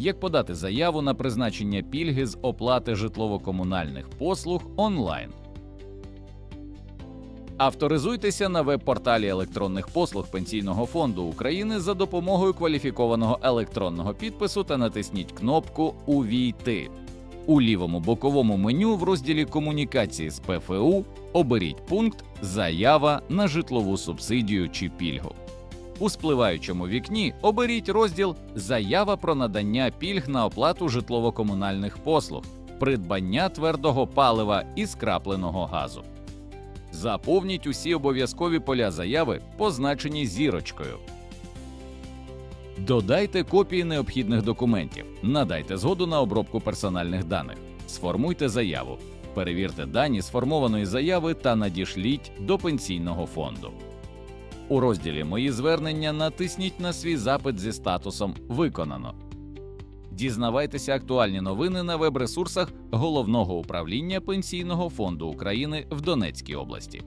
як подати заяву на призначення пільги з оплати житлово-комунальних послуг онлайн. Авторизуйтеся на веб-порталі електронних послуг Пенсійного фонду України за допомогою кваліфікованого електронного підпису та натисніть кнопку Увійти. У лівому боковому меню в розділі Комунікації з ПФУ оберіть пункт Заява на житлову субсидію чи пільгу. У спливаючому вікні оберіть розділ Заява про надання пільг на оплату житлово-комунальних послуг, придбання твердого палива і скрапленого газу. Заповніть усі обов'язкові поля заяви, позначені зірочкою. Додайте копії необхідних документів, надайте згоду на обробку персональних даних, сформуйте заяву, перевірте дані сформованої заяви та надішліть до пенсійного фонду. У розділі Мої звернення натисніть на свій запит зі статусом Виконано. Дізнавайтеся актуальні новини на веб-ресурсах Головного управління Пенсійного фонду України в Донецькій області.